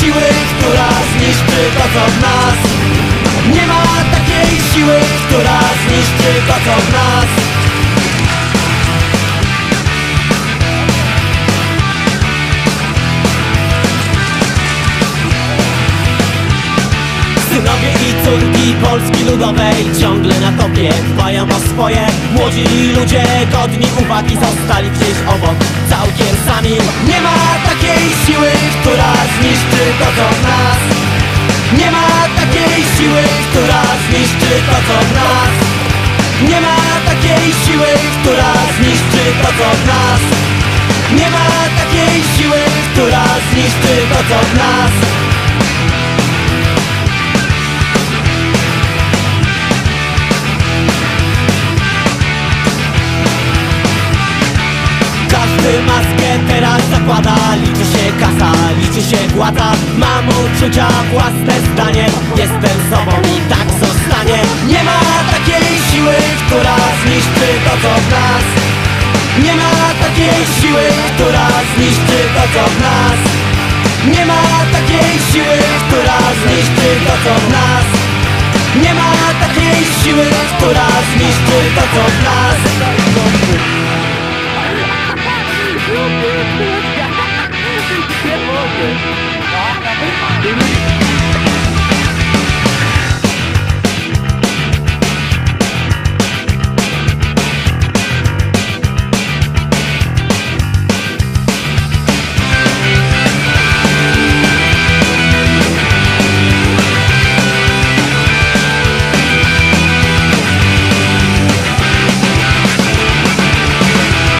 siły, która zniszczy to co w nas. Nie ma takiej siły, która zniszczy to co w nas. Synowie i córki Polski Ludowej ciągle na topie dbają o swoje. Młodzi ludzie godni uwagi zostali gdzieś obok siły, która zniszczy to co w nas. Nie ma takiej siły, która zniszczy to co w nas. Nie ma takiej siły, która zniszczy to co w nas. Każdy maskę teraz zakłada Liczy się kasa, liczy się władza. Mam uczucia, własne zdanie Jestem sobą i tak zostanie Nie ma takiej siły, która zniszczy to co w nas. Nie ma takiej siły, która zniszczy to co w nas. Nie ma takiej siły, która zniszczy to co w nas. Nie ma takiej siły, która zniszczy to co w nas